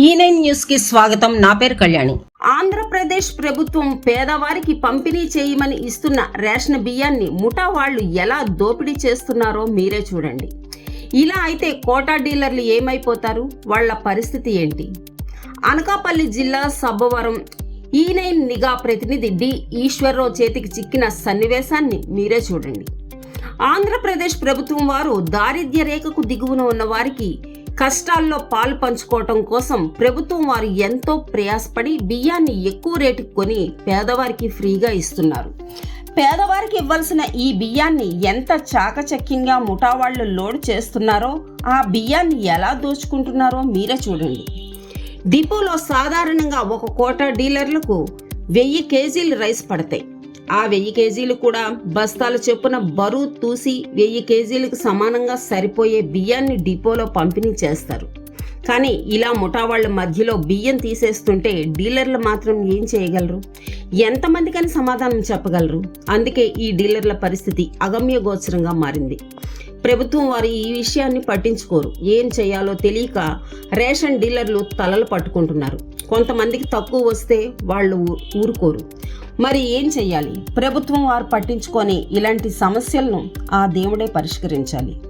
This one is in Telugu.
ఈ నైన్ న్యూస్కి స్వాగతం. నా పేరు కళ్యాణి. ఆంధ్రప్రదేశ్ ప్రభుత్వం పేదవారికి పంపిణీ చేయమని ఇస్తున్న రేషన్ బియ్యాన్ని ముఠా వాళ్ళు ఎలా దోపిడీ చేస్తున్నారో మీరే చూడండి. ఇలా అయితే కోటా డీలర్లు ఏమైపోతారు? వాళ్ళ పరిస్థితి ఏంటి? అనకాపల్లి జిల్లా సబ్బవరం ఈ నైన్ నిఘా ప్రతినిధి డి ఈశ్వరరావు చేతికి చిక్కిన సన్నివేశాన్ని మీరే చూడండి. ఆంధ్రప్రదేశ్ ప్రభుత్వం వారు దారిద్ర్య రేఖకు దిగువన ఉన్న వారికి కష్టాల్లో పాలు పంచుకోవటం కోసం ప్రభుత్వం వారు ఎంతో ప్రయాసపడి బియ్యాన్ని ఎక్కువ రేటుకి కొని పేదవారికి ఫ్రీగా ఇస్తున్నారు. పేదవారికి ఇవ్వాల్సిన ఈ బియ్యాన్ని ఎంత చాకచక్యంగా ముఠావాళ్ళు లోడ్ చేస్తున్నారో ఆ బియ్యాన్ని ఎలా దోచుకుంటున్నారో మీరే చూడండి. డిపోలో సాధారణంగా ఒక కోట డీలర్లకు వెయ్యి కేజీలు రైస్ పడతాయి. ఆ వెయ్యి కేజీలు కూడా బస్తాల చొప్పున బరువు తూసి వెయ్యి కేజీలకు సమానంగా సరిపోయే బియ్యాన్ని డిపోలో పంపిణీ చేస్తారు. కానీ ఇలా ముఠా వాళ్ళ మధ్యలో బియ్యం తీసేస్తుంటే డీలర్లు మాత్రం ఏం చేయగలరు? ఎంతమందికని సమాధానం చెప్పగలరు? అందుకే ఈ డీలర్ల పరిస్థితి అగమ్య గోచరంగా మారింది. ప్రభుత్వం వారు ఈ విషయాన్ని పట్టించుకోరు. ఏం చేయాలో తెలియక రేషన్ డీలర్లు తలలు పట్టుకుంటున్నారు. కొంతమందికి తక్కువ వస్తే వాళ్ళు ఊరుకోరు. మరి ఏం చెయ్యాలి? ప్రభుత్వం వారు పట్టించుకొని ఇలాంటి సమస్యలను ఆ దేవుడే పరిష్కరించాలి.